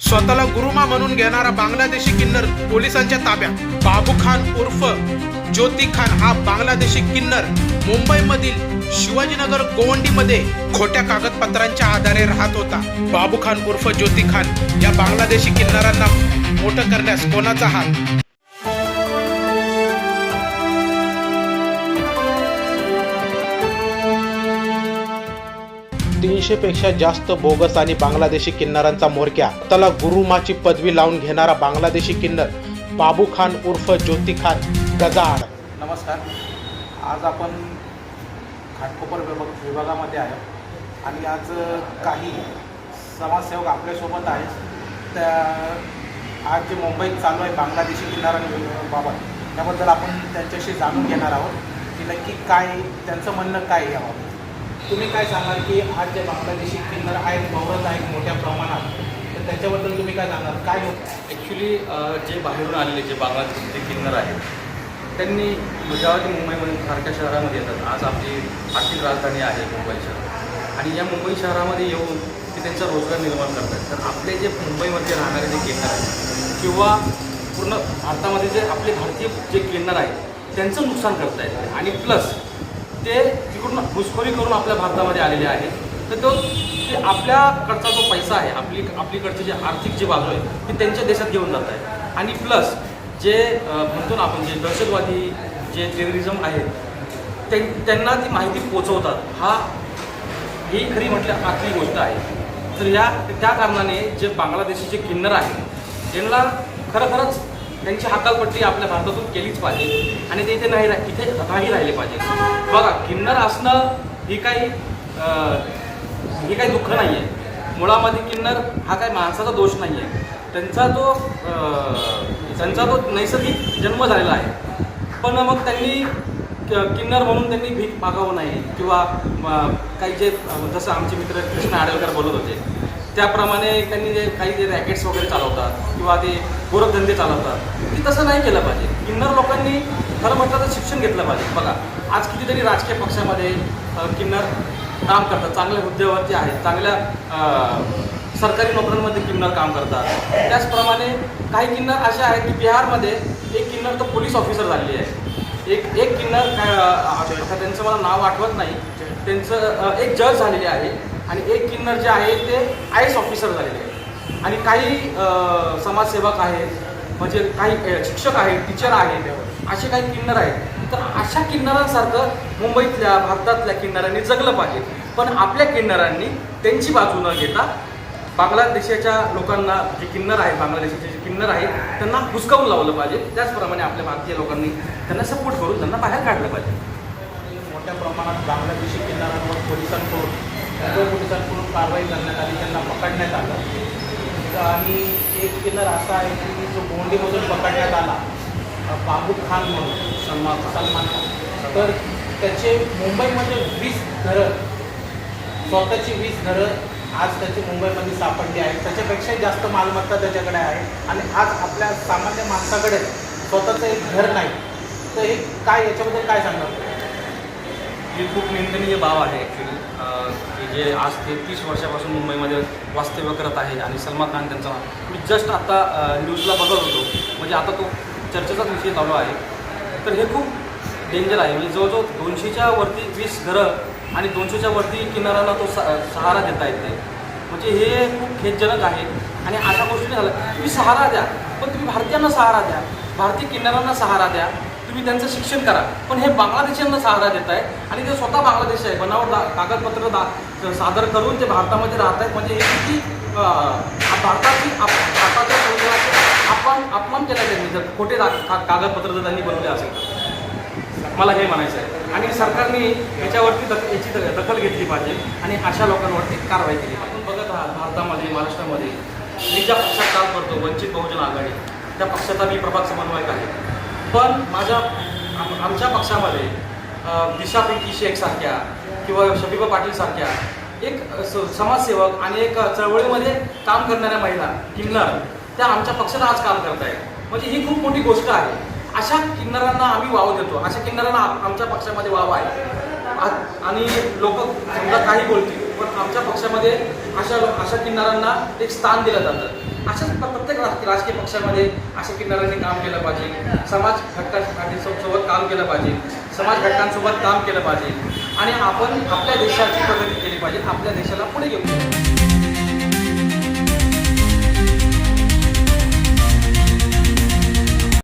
स्वतःला गुरुमा म्हणून घेणारा बांगलादेशी किन्नर पोलिसांच्या ताब्यात. बाबू खान उर्फ ज्योती खान हा बांगलादेशी किन्नर. मुंबईमधील शिवाजीनगर गोवंडीमध्ये खोट्या कागदपत्रांच्या आधारे राहत होता. बाबू खान उर्फ ज्योती खान या बांगलादेशी किन्नरांना मोठं करण्यास कोणाचा हात? तीनशे पेक्षा जास्त बोगस आणि बांगलादेशी किन्नरांचा मोरक्या. त्याला गुरुमाची पदवी लावून घेणारा बांगलादेशी किन्नर बाबू खान उर्फ ज्योती खान गजाआड. नमस्कार. आज आपण घाटकोपर विभाग विभागामध्ये आहे आणि आज काही समाजसेवक आपल्यासोबत आहेत. त्या आज जे मुंबईत चालू आहे बांगलादेशी किन्नरांबाबत त्याबद्दल आपण त्यांच्याशी जाणून घेणार आहोत की नक्की काय त्यांचं म्हणणं काय यावं याबाबत? तुम्ही काय सांगाल की आज जे बांगलादेशी किन्नर आहेत गौरव आहेत मोठ्या प्रमाणात तर त्याच्याबद्दल तुम्ही काय सांगाल? काय होतं ॲक्च्युली जे बाहेरून आलेले जे बांगलादेशचे जे किन्नर आहेत त्यांनी गुजरात ते मुंबईमध्ये सारख्या शहरामध्ये येतात. आज आपली आर्थिक राजधानी आहे मुंबई शहर. आणि या मुंबई शहरामध्ये येऊन ते त्यांचा रोजगार निर्माण करतात. तर आपले जे मुंबईमध्ये राहणारे जे किन्नर आहेत किंवा पूर्ण भारतामध्ये जे आपले भारतीय जे किन्नर आहेत त्यांचं नुकसान करत आहेत आणि प्लस ते तिकडून घुसखोरी करून आपल्या भारतामध्ये आलेले आहेत. तर तो ते आपल्याकडचा जो पैसा आहे आपली आपलीकडची जी आर्थिक जी बाजू आहे ती त्यांच्या देशात घेऊन जात आहे. आणि प्लस जे म्हणतो ना आपण जे दहशतवादी जे टेररिझम आहेत ते त्यांना ती माहिती पोचवतात. हा ही खरी म्हटलं आखरी गोष्ट आहे. तर या त्या कारणाने जे बांगलादेशी जे किन्नर आहेत त्यांना खरं खरंच त्यांची हकालपट्टी आपल्या भारतातून केलीच पाहिजे. आणि ते इथे नाही रा इथे नाही राहिले पाहिजे. बघा किन्नर असणं ही काही हे काही दुःख नाही आहे मुळामध्ये किन्नर हा काही माणसाचा दोष नाही आहे त्यांचा तो त्यांचा तो नैसर्गिक जन्म झालेला आहे. पण मग त्यांनी किन्नर म्हणून त्यांनी भीक मागावं नाही. किंवा काही जे जसं आमचे मित्र कृष्ण आडलकर बोलत होते त्याप्रमाणे त्यांनी जे काही जे रॅकेट्स वगैरे चालवतात किंवा ते गोरखधंदे चालवतात ते तसं नाही केलं पाहिजे. किन्नर लोकांनी खरं म्हटलं तर शिक्षण घेतलं पाहिजे. बघा आज कितीतरी राजकीय पक्षामध्ये किन्नर काम करतात. चांगल्या हुद्द्यावरती आहेत. चांगल्या सरकारी नोकऱ्यांमध्ये किन्नर काम करतात. त्याचप्रमाणे काही किन्नर असे आहेत की बिहारमध्ये एक किन्नर तर पोलीस ऑफिसर झालेली आहे. एक एक किन्नर काय त्यांचं मला नाव आठवत नाही. त्यांचं एक जज झालेले आहे. आणि एक किन्नर जे आहे ते आय एस ऑफिसर झालेले आहे आणि काही समाजसेवक आहेत म्हणजे काही शिक्षक आहेत टीचर आहेत असे काही किन्नर आहेत. तर अशा किन्नरांसारखं मुंबईतल्या भारतातल्या किन्नरांनी जगलं पाहिजे. पण आपल्या किन्नरांनी त्यांची बाजू न घेता बांगलादेशाच्या लोकांना जे किन्नर आहेत बांगलादेशाचे जे किन्नर आहेत त्यांना हुसकावून लावलं पाहिजे. त्याचप्रमाणे आपल्या भारतीय लोकांनी त्यांना सपोर्ट करून त्यांना बाहेर काढलं पाहिजे. मोठ्या प्रमाणात बांगलादेशी किन्नरांवर पोलिसांकडून मुंबई पोलिसांकडून कारवाई करण्यात आली त्यांना पकडण्यात आलं आणि एक किन्नर असा आहे की जो गोंडीमधून पकडण्यात आला अ, बाबू खान म्हणून सलमान सलमान खान तर त्याचे मुंबईमध्ये वीस घरं स्वतःची वीस घरं आज त्याची मुंबईमध्ये सापडली आहे त्याच्यापेक्षाही जास्त मालमत्ता त्याच्याकडे आहे आणि आज आपल्या सामान्य माणसाकडे स्वतःचं एक घर नाही. तर हे काय याच्याबद्दल काय सांगणार? ही खूप निंदनीय बाब आहे ॲक्च्युली की जे आज ते तीस वर्षापासून मुंबईमध्ये वास्तव्य करत आहे आणि सलमान खान त्यांचा. मी जस्ट आता न्यूजला बघत होतो. म्हणजे आता तो चर्चेचाच विषय चालू आहे. तर हे खूप डेंजर आहे. म्हणजे जवळजवळ दोनशेच्या वरती वीस घरं आणि दोनशेच्या वरती किनाऱ्याला तो स सहारा देता येत नाही. म्हणजे हे खूप खेदजनक आहे. आणि अशा गोष्टी झालं तुम्ही सहारा द्या. पण तुम्ही भारतीयांना सहारा द्या. भारतीय किनाऱ्यांना सहारा द्या. तुम्ही त्यांचं शिक्षण करा. पण हे बांगलादेशांना सहारा देत आहे आणि ते स्वतः बांगलादेश आहे. बनावट दा कागदपत्र दा सादर करून ते भारतामध्ये राहत आहेत. म्हणजे हे किती भारताची आप भारताच्या संविधानाचे अपमान अपमान केला त्यांनी. जर खोटे दा का कागदपत्र जर त्यांनी बनवले असेल तर. मला हे म्हणायचं आहे. आणि सरकारने याच्यावरती दख याची दखल घेतली पाहिजे आणि अशा लोकांवरती कारवाई केली पाहिजे. आपण बघत आहात भारतामध्ये महाराष्ट्रामध्ये मी ज्या पक्षात काम करतो वंचित बहुजन आघाडी त्या पक्षाचा मी प्रभाग समन्वयक आहे. पण माझ्या आम आमच्या पक्षामध्ये दिशा पिंकी शेखसारख्या किंवा शबीबा पाटीलसारख्या एक स समाजसेवक आणि एक चळवळीमध्ये काम करणाऱ्या महिला किन्नर त्या आमच्या पक्षात आज काम करत आहेत म्हणजे ही खूप मोठी गोष्ट आहे. अशा किन्नरांना आम्ही वाव देतो. अशा किन्नरांना आमच्या पक्षामध्ये वाव आहे. आणि लोक समजा काही बोलतील पण आमच्या पक्षामध्ये अशा अशा किन्नरांना एक स्थान दिलं जातं. अशाच प्रत्येक राजकीय पक्षामध्ये अशा किन्नरांनी काम केलं पाहिजे. समाज घटकांसोबत सोबत काम केलं पाहिजे. समाज घटकांसोबत काम केलं पाहिजे. आणि आपण आपल्या देशाची प्रगती केली पाहिजे. आपल्या देशाला पुढे घेऊन